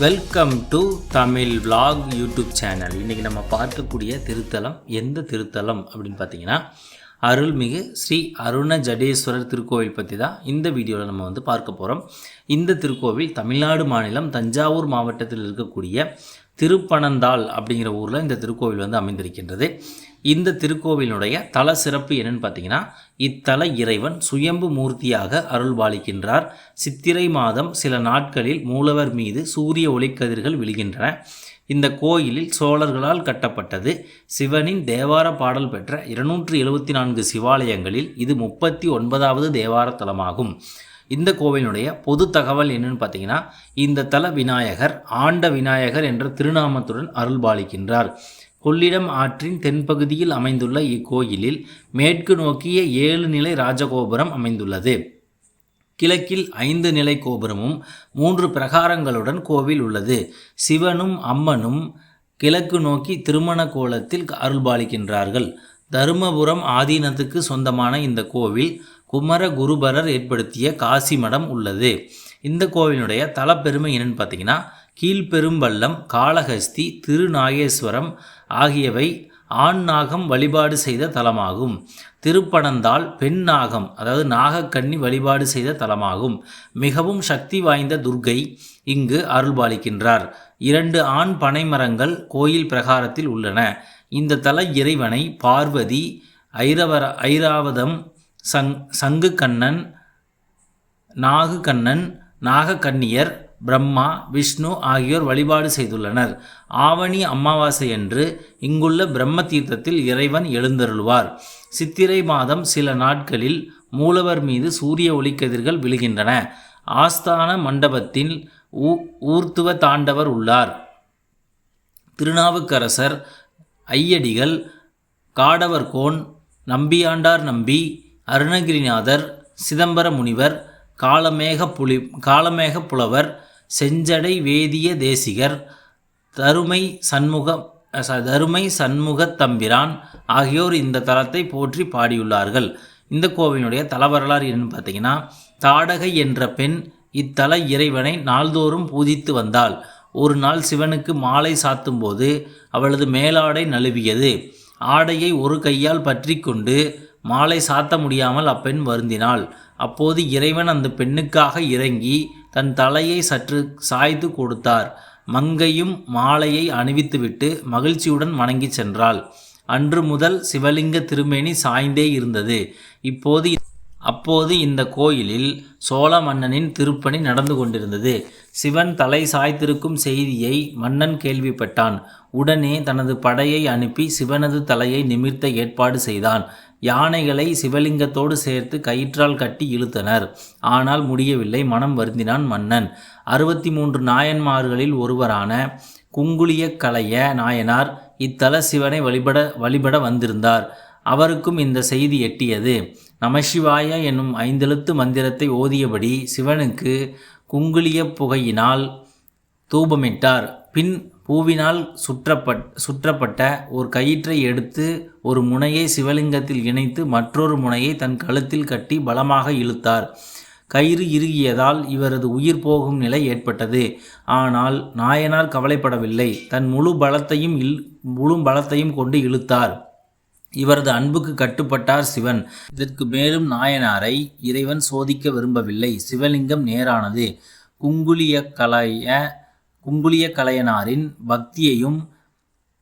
Welcome to Tamil vlog YouTube channel இன்றைக்கி நம்ம பார்க்கக்கூடிய திருத்தலம் எந்த திருத்தலம் அப்படின்னு பார்த்தீங்கன்னா அருள்மிகு ஸ்ரீ அருண ஜடேஸ்வரர் திருக்கோவில் பற்றி தான் இந்த வீடியோவில் நம்ம வந்து பார்க்க போகிறோம் இந்த திருக்கோவில் தமிழ்நாடு மாநிலம் தஞ்சாவூர் மாவட்டத்தில் இருக்கக்கூடிய திருப்பனந்தாள் அப்படிங்கிற ஊரில் இந்த திருக்கோவில் வந்து அமைந்திருக்கின்றது. இந்த திருக்கோவிலுடைய தல சிறப்பு என்னன்னு பார்த்தீங்கன்னா இத்தல இறைவன் சுயம்பு மூர்த்தியாக அருள்பாலிக்கின்றார். சித்திரை மாதம் சில நாட்களில் மூலவர் மீது சூரிய ஒளிக்கதிர்கள் விழுகின்றன. இந்த கோயிலில் சோழர்களால் கட்டப்பட்டது. சிவனின் தேவார பாடல் பெற்ற இருநூற்று எழுபத்தி நான்கு சிவாலயங்களில் இது முப்பத்தி ஒன்பதாவது தேவார தலமாகும். இந்த கோவிலினுடைய பொது தகவல் என்னன்னு பார்த்தீங்கன்னா இந்த தல விநாயகர் ஆண்ட விநாயகர் என்ற திருநாமத்துடன் அருள்பாலிக்கின்றார். கொள்ளிடம் ஆற்றின் தென்பகுதியில் அமைந்துள்ள இக்கோயிலில் மேற்கு நோக்கிய ஏழு நிலை ராஜகோபுரம் அமைந்துள்ளது. கிழக்கில் ஐந்து நிலை கோபுரமும் மூன்று பிரகாரங்களுடன் கோவில் உள்ளது. சிவனும் அம்மனும் கிழக்கு நோக்கி திருமண கோலத்தில் அருள்பாலிக்கின்றார்கள். தருமபுரம் ஆதீனத்துக்கு சொந்தமான இந்த கோவில் குமர குருபரர் ஏற்படுத்திய காசி மடம் உள்ளது. இந்த கோவிலினுடைய தலப்பெருமை என்னன்னு பார்த்தீங்கன்னா கீழ்பெரும்பள்ளம் காளஹஸ்தி திருநாகேஸ்வரம் ஆகியவை ஆண் நாகம் வழிபாடு செய்த தலமாகும். திருப்பனந்தாள் பெண் நாகம் அதாவது நாகக்கன்னி வழிபாடு செய்த தலமாகும். மிகவும் சக்தி வாய்ந்த துர்க்கை இங்கு அருள்பாலிக்கின்றார். இரண்டு ஆண் பனைமரங்கள் கோயில் பிரகாரத்தில் உள்ளன. இந்த தல இறைவனை பார்வதி ஐரவர ஐராவதம் சங் சங்கு கண்ணன் நாகுகண்ணன் நாகக்கன்னியர் பிரம்மா விஷ்ணு ஆகியோர் வழிபாடு செய்துள்ளனர். ஆவணி அமாவாசை என்று இங்குள்ள பிரம்ம தீர்த்தத்தில் இறைவன் எழுந்தருள்வார். சித்திரை மாதம் சில நாட்களில் மூலவர் மீது சூரிய ஒளிக்கதிர்கள் விழுகின்றன. ஆஸ்தான மண்டபத்தில் ஊ ஊர்த்துவ தாண்டவர் உள்ளார். திருநாவுக்கரசர் ஐயடிகள் காடவர்கோன் நம்பியாண்டார் நம்பி அருணகிரிநாதர் சிதம்பர முனிவர் காலமேக புலி காலமேக புலவர் செஞ்சடை வேதிய தேசிகர் தருமை சண்முக தருமை சண்முகத் தம்பிரான் ஆகியோர் இந்த தலத்தை போற்றி பாடியுள்ளார்கள். இந்த கோவிலுடைய தல வரலாறு என்னன்னு பார்த்தீங்கன்னா தாடகை என்ற பெண் இத்தல இறைவனை நாள்தோறும் பூஜித்து வந்தாள். ஒரு நாள் சிவனுக்கு மாலை சாத்தும்போது அவளது மேலாடை நழுவியது. ஆடையை ஒரு கையால் பற்றி கொண்டு மாலை சாத்த முடியாமல் அப்பெண் வருந்தினாள். அப்போது இறைவன் அந்த பெண்ணுக்காக இறங்கி தன் தலையை சற்று சாய்த்து கொடுத்தார். மங்கையும் மாலையை அணிவித்துவிட்டு மகிழ்ச்சியுடன் வணங்கிச் சென்றாள். அன்று முதல் சிவலிங்க திருமேனி சாய்ந்தே இருந்தது. இப்போது அப்போது இந்த கோயிலில் சோழ மன்னனின் திருப்பணி நடந்து கொண்டிருந்தது. சிவன் தலை சாய்த்திருக்கும் செய்தியை மன்னன் கேள்விப்பட்டான். உடனே தனது படையை அனுப்பி சிவனது தலையை நிமிர்த்த ஏற்பாடு செய்தான். யானைகளை சிவலிங்கத்தோடு சேர்த்து கயிற்றால் கட்டி இழுத்தனர். ஆனால் முடியவில்லை மனம் வருந்தினான் மன்னன். அறுபத்தி மூன்று நாயன்மார்களில் ஒருவரான குங்குளிய கலைய நாயனார் இத்தல சிவனை வழிபட வழிபட வந்திருந்தார். அவருக்கும் இந்த செய்தி எட்டியது. நமசிவாய என்னும் ஐந்தெழுத்து மந்திரத்தை ஓதியபடி சிவனுக்கு குங்குளிய புகையினால் தூபமிட்டார். பின் பூவினால் சுற்றப்பட் சுற்றப்பட்ட ஒரு கயிற்றை எடுத்து ஒரு முனையை சிவலிங்கத்தில் இணைத்து மற்றொரு முனையை தன் கழுத்தில் கட்டி பலமாக இழுத்தார். கயிறு இறுகியதால் இவரது உயிர் போகும் நிலை ஏற்பட்டது. ஆனால் நாயனார் கவலைப்படவில்லை. தன் முழு பலத்தையும் இல் முழு பலத்தையும் கொண்டு இழுத்தார். இவரது அன்புக்கு கட்டுப்பட்டார் சிவன். இதற்கு மேலும் நாயனாரை இறைவன் சோதிக்க விரும்பவில்லை. சிவலிங்கம் நேரானது. குங்குளிய கலைய குங்குளிய கலையனாரின் பக்தியையும்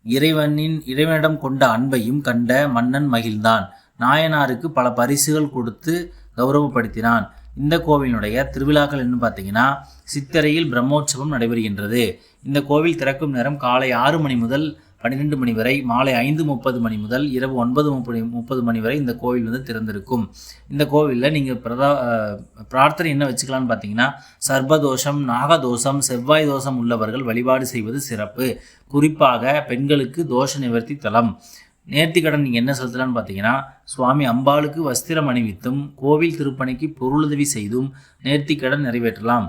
இறைவனின் இறைவனிடம் கொண்ட அன்பையும் கண்ட மன்னன் மகிழ்ந்தான். நாயனாருக்கு பல பரிசுகள் கொடுத்து கௌரவப்படுத்தினான். இந்த கோவிலினுடைய திருவிழாக்கள் என்ன பார்த்தீங்கன்னா சித்தரையில் பிரம்மோற்சவம் நடைபெறுகின்றது. இந்த கோவில் திறக்கும் நேரம் காலை ஆறு மணி முதல் பன்னிரெண்டு மணி வரை மாலை ஐந்து முப்பது மணி முதல் இரவு ஒன்பது முப்பது முப்பது மணி வரை இந்த கோவில் வந்து திறந்திருக்கும். இந்த கோவிலில் நீங்கள் பிரதா பிரார்த்தனை என்ன வச்சுக்கலாம்னு பார்த்தீங்கன்னா சர்பதோஷம் நாகதோஷம் செவ்வாய் தோஷம் உள்ளவர்கள் வழிபாடு செய்வது சிறப்பு. குறிப்பாக பெண்களுக்கு தோஷ நிவர்த்தி தலம். நேர்த்திக்கடன் நீங்கள் என்ன செலுத்தலாம்னு பார்த்தீங்கன்னா சுவாமி அம்பாளுக்கு வஸ்திரம் அணிவித்தும் கோவில் திருப்பணிக்கு பொருளுதவி செய்தும் நேர்த்திக்கடன் நிறைவேற்றலாம்.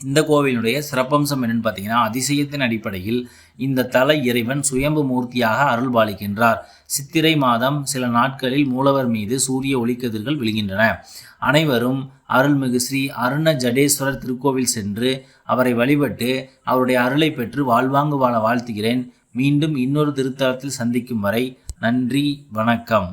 இந்த கோவிலுடைய சிறப்பம்சம் என்னென்னு பார்த்தீங்கன்னா அதிசயத்தின் அடிப்படையில் இந்த தல இறைவன் சுயம்பு மூர்த்தியாக அருள் பாலிக்கின்றார். சித்திரை மாதம் சில நாட்களில் மூலவர் மீது சூரிய ஒளிக்கதிர்கள் விழுகின்றன. அனைவரும் அருள்மிகு ஸ்ரீ அருண ஜடேஸ்வரர் திருக்கோவில் சென்று அவரை வழிபட்டு அவருடைய அருளை பெற்று வாழ்வாங்கு வாழ வாழ்த்துகிறேன். மீண்டும் இன்னொரு திருத்தலத்தில் சந்திக்கும் வரை நன்றி வணக்கம்.